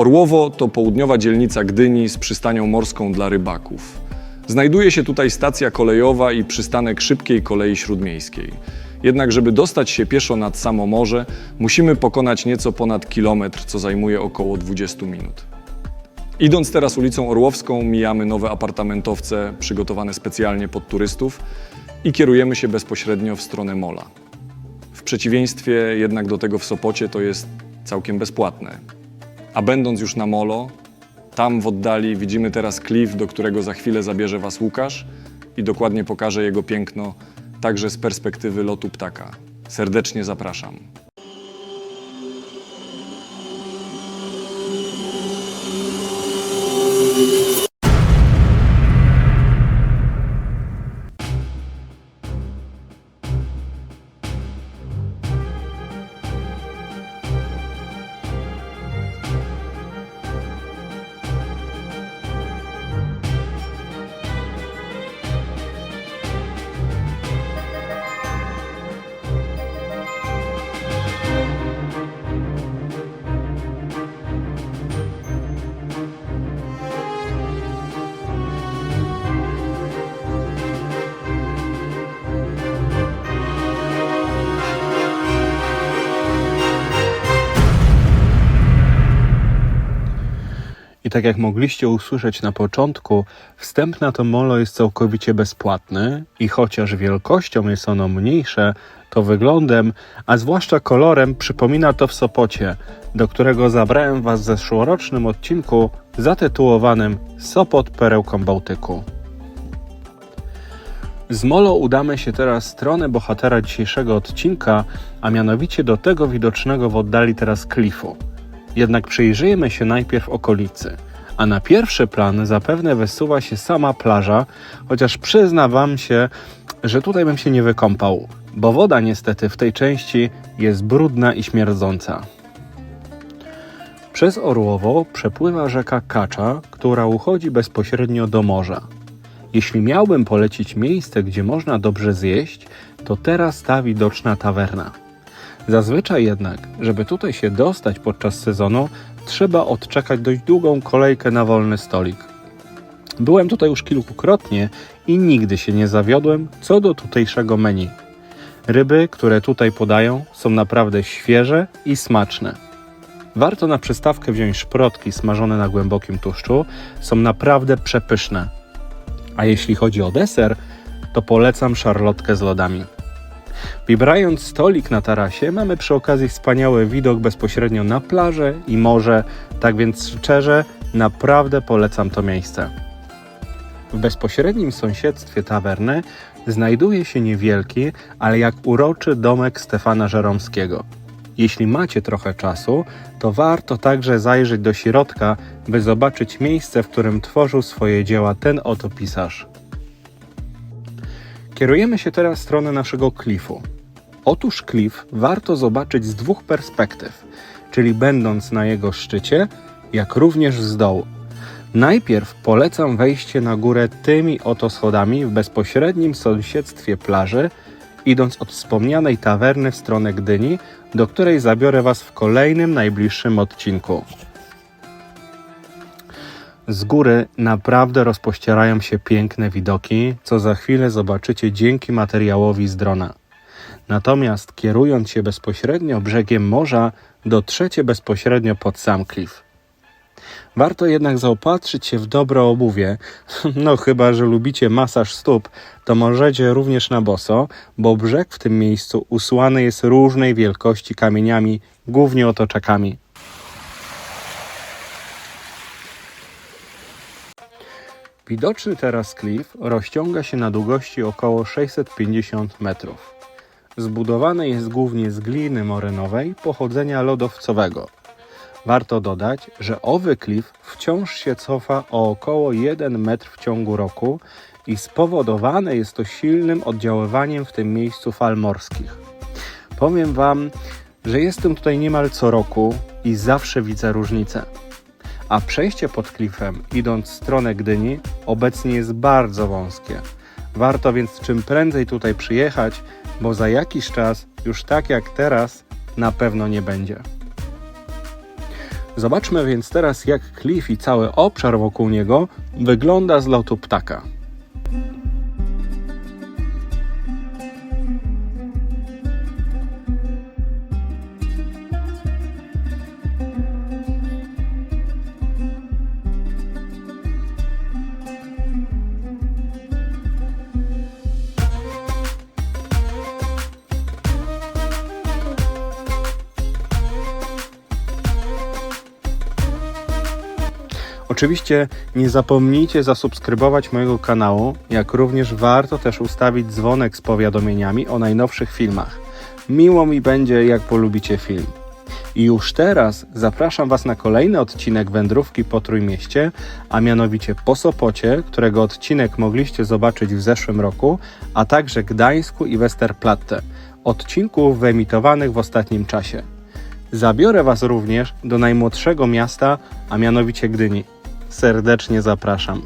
Orłowo to południowa dzielnica Gdyni z przystanią morską dla rybaków. Znajduje się tutaj stacja kolejowa i przystanek szybkiej kolei śródmiejskiej. Jednak, żeby dostać się pieszo nad samo morze, musimy pokonać nieco ponad kilometr, co zajmuje około 20 minut. Idąc teraz ulicą Orłowską, mijamy nowe apartamentowce przygotowane specjalnie pod turystów i kierujemy się bezpośrednio w stronę Mola. W przeciwieństwie jednak do tego w Sopocie to jest całkiem bezpłatne. A będąc już na Molo, tam w oddali widzimy teraz klif, do którego za chwilę zabierze Was Łukasz i dokładnie pokaże jego piękno, także z perspektywy lotu ptaka. Serdecznie zapraszam. Tak jak mogliście usłyszeć na początku, wstęp na to molo jest całkowicie bezpłatny i chociaż wielkością jest ono mniejsze, to wyglądem, a zwłaszcza kolorem przypomina to w Sopocie, do którego zabrałem Was w zeszłorocznym odcinku zatytułowanym Sopot perełką Bałtyku. Z Molo udamy się teraz w stronę bohatera dzisiejszego odcinka, a mianowicie do tego widocznego w oddali teraz klifu. Jednak przyjrzyjmy się najpierw okolicy. A na pierwszy plan zapewne wysuwa się sama plaża, chociaż przyznam wam się, że tutaj bym się nie wykąpał, bo woda niestety w tej części jest brudna i śmierdząca. Przez Orłowo przepływa rzeka Kacza, która uchodzi bezpośrednio do morza. Jeśli miałbym polecić miejsce, gdzie można dobrze zjeść, to teraz ta widoczna tawerna. Zazwyczaj jednak, żeby tutaj się dostać podczas sezonu, trzeba odczekać dość długą kolejkę na wolny stolik. Byłem tutaj już kilkukrotnie i nigdy się nie zawiodłem co do tutejszego menu. Ryby, które tutaj podają, są naprawdę świeże i smaczne. Warto na przystawkę wziąć szprotki smażone na głębokim tłuszczu, są naprawdę przepyszne. A jeśli chodzi o deser, to polecam szarlotkę z lodami. Wybrając stolik na tarasie, mamy przy okazji wspaniały widok bezpośrednio na plażę i morze, tak więc szczerze, naprawdę polecam to miejsce. W bezpośrednim sąsiedztwie tawerny znajduje się niewielki, ale jak uroczy domek Stefana Żeromskiego. Jeśli macie trochę czasu, to warto także zajrzeć do środka, by zobaczyć miejsce, w którym tworzył swoje dzieła ten oto pisarz. Kierujemy się teraz w stronę naszego klifu. Otóż klif warto zobaczyć z dwóch perspektyw, czyli będąc na jego szczycie, jak również z dołu. Najpierw polecam wejście na górę tymi oto schodami w bezpośrednim sąsiedztwie plaży, idąc od wspomnianej tawerny w stronę Gdyni, do której zabiorę Was w kolejnym najbliższym odcinku. Z góry naprawdę rozpościerają się piękne widoki, co za chwilę zobaczycie dzięki materiałowi z drona. Natomiast kierując się bezpośrednio brzegiem morza, dotrzecie bezpośrednio pod sam klif. Warto jednak zaopatrzyć się w dobre obuwie, no chyba, że lubicie masaż stóp, to możecie również na boso, bo brzeg w tym miejscu usłany jest różnej wielkości kamieniami, głównie otoczakami. Widoczny teraz klif rozciąga się na długości około 650 metrów. Zbudowany jest głównie z gliny morynowej pochodzenia lodowcowego. Warto dodać, że owy klif wciąż się cofa o około 1 metr w ciągu roku i spowodowane jest to silnym oddziaływaniem w tym miejscu fal morskich. Powiem Wam, że jestem tutaj niemal co roku i zawsze widzę różnicę. A przejście pod klifem, idąc w stronę Gdyni, obecnie jest bardzo wąskie. Warto więc czym prędzej tutaj przyjechać, bo za jakiś czas, już tak jak teraz, na pewno nie będzie. Zobaczmy więc teraz, jak klif i cały obszar wokół niego wygląda z lotu ptaka. Oczywiście nie zapomnijcie zasubskrybować mojego kanału, jak również warto też ustawić dzwonek z powiadomieniami o najnowszych filmach. Miło mi będzie, jak polubicie film. I już teraz zapraszam Was na kolejny odcinek wędrówki po Trójmieście, a mianowicie po Sopocie, którego odcinek mogliście zobaczyć w zeszłym roku, a także Gdańsku i Westerplatte, odcinków wyemitowanych w ostatnim czasie. Zabiorę Was również do najmłodszego miasta, a mianowicie Gdyni. Serdecznie zapraszam.